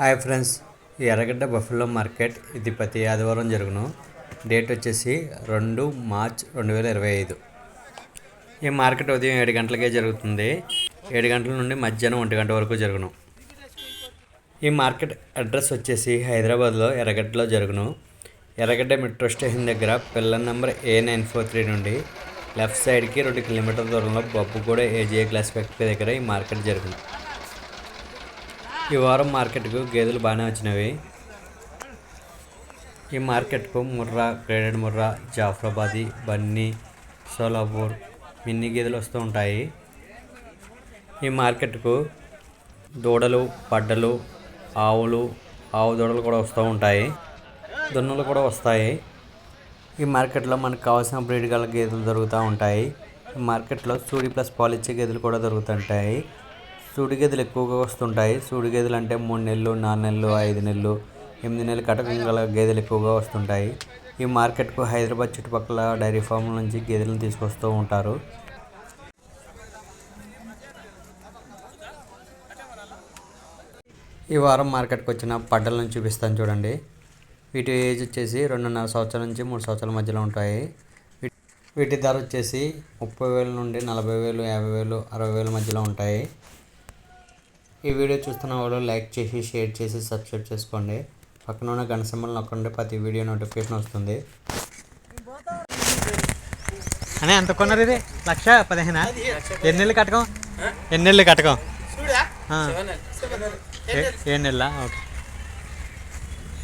Hi friends ఈ ఎర్రగడ్డ buffalo market ఇది ప్రతి ఆదివారం జరుగును. డేట్ వచ్చేసి రెండు మార్చ్ రెండు వేల ఇరవై ఐదు. ఈ మార్కెట్ ఉదయం ఏడు గంటలకే జరుగుతుంది. ఏడు గంటల నుండి మధ్యాహ్నం ఒంటి గంట వరకు జరుగును. ఈ మార్కెట్ అడ్రస్ వచ్చేసి హైదరాబాద్లో ఎర్రగడ్డలో జరుగును. ఎర్రగడ్డ మెట్రో స్టేషన్ దగ్గర pillar number A nine four three నుండి లెఫ్ట్ సైడ్కి రెండు కిలోమీటర్ల దూరంలో బొబ్బుగూడ ఏజీఏ గ్లాస్ ఫ్యాక్టరీ దగ్గర ఈ మార్కెట్ జరుగును. ఈ వారం మార్కెట్కు గేదెలు బాగానే వచ్చినవి. ఈ మార్కెట్కు ముర్రా గ్రేడెడ్ ముర్రా జాఫ్రాబాదీ బన్నీ సోలాపూర్ మిన్ని గేదెలు వస్తూ ఉంటాయి. ఈ మార్కెట్కు దూడలు పడ్డలు ఆవులు ఆవు దూడలు కూడా వస్తూ ఉంటాయి. దున్నులు కూడా వస్తాయి. ఈ మార్కెట్లో మనకు కావాల్సిన బ్రీడ్ గల గేదెలు దొరుకుతూ ఉంటాయి. ఈ మార్కెట్లో సూడి ప్లస్ పాలిచ్చే గేదెలు కూడా దొరుకుతుంటాయి. సూడి గేదెలు ఎక్కువగా వస్తుంటాయి. సూడి గేదెలు అంటే మూడు నెలలు నాలుగు నెలలు ఐదు నెలలు ఎనిమిది నెలలు కటకం గల గేదెలు ఎక్కువగా వస్తుంటాయి. ఈ మార్కెట్కు హైదరాబాద్ చుట్టుపక్కల డైరీ ఫామ్ల నుంచి గేదెలను తీసుకొస్తూ ఉంటారు. ఈ వారం మార్కెట్కి వచ్చిన పడ్డలను చూపిస్తాను చూడండి. వీటి ఏజ్ వచ్చేసి రెండున్నర సంవత్సరాల నుంచి మూడు సంవత్సరాల మధ్యలో ఉంటాయి. వీటి ధర వచ్చేసి ముప్పై వేల నుండి నలభై వేలు యాభై వేలు అరవై వేల మధ్యలో ఉంటాయి. ఈ వీడియో చూస్తున్న వాళ్ళు లైక్ చేసి షేర్ చేసి సబ్స్క్రైబ్ చేసుకోండి. పక్కన ఉన్న గంట సింబల్ నొక్కండి ప్రతి వీడియో నోటిఫికేషన్ వస్తుంది. అని ఎంత కొన్నారు ఇది? లక్ష పదిహేనా? ఎన్ని నెలలు కట్టకం? ఎన్ని నెలలు కట్టకం ఏడు నెలల? ఓకే.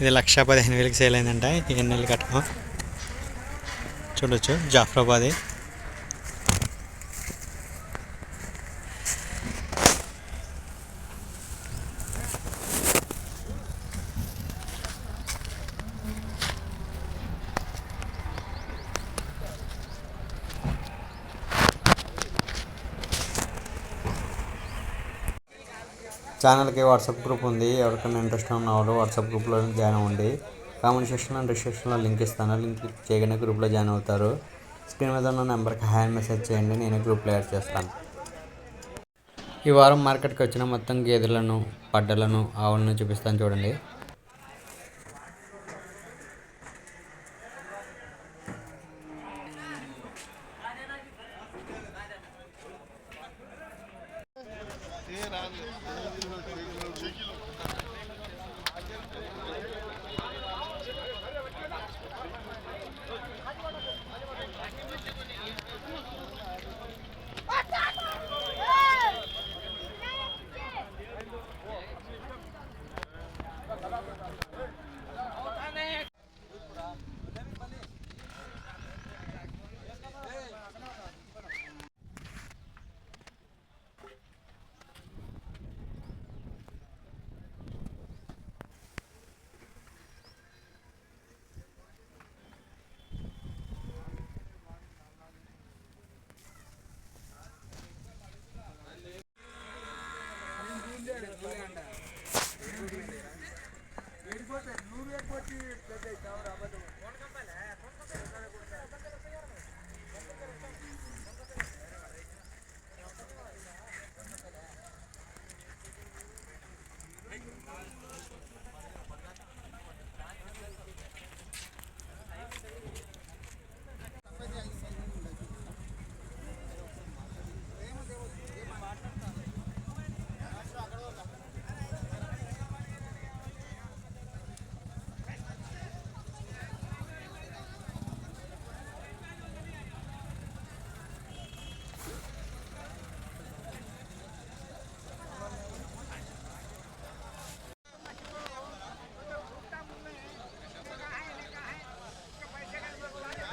ఇది లక్ష పదిహేను వేలకి సేల్ అయిందంట ఎన్ని నెలలు కట్టకం? చూడొచ్చు జాఫరాబాద్. ఛానల్కి వాట్సాప్ గ్రూప్ ఉంది. ఎవరికైనా ఇంట్రెస్ట్ ఉన్న వాళ్ళు వాట్సాప్ గ్రూప్లో జాయిన్ అవ్వండి. కామెంట్ సెక్షన్లో డిస్క్రిప్షన్లో లింక్ ఇస్తాను. లింక్ క్లిక్ చేయగానే గ్రూప్లో జాయిన్ అవుతారు. స్క్రీన్ మీద ఉన్న నెంబర్కి హ్యాండ్ మెసేజ్ చేయండి. నేను గ్రూప్లో యాడ్ చేస్తాను. ఈ వారం మార్కెట్కి వచ్చిన మొత్తం గేదెలను పడ్డలను ఆవులను చూపిస్తాను చూడండి.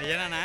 ಏನಣ್ಣ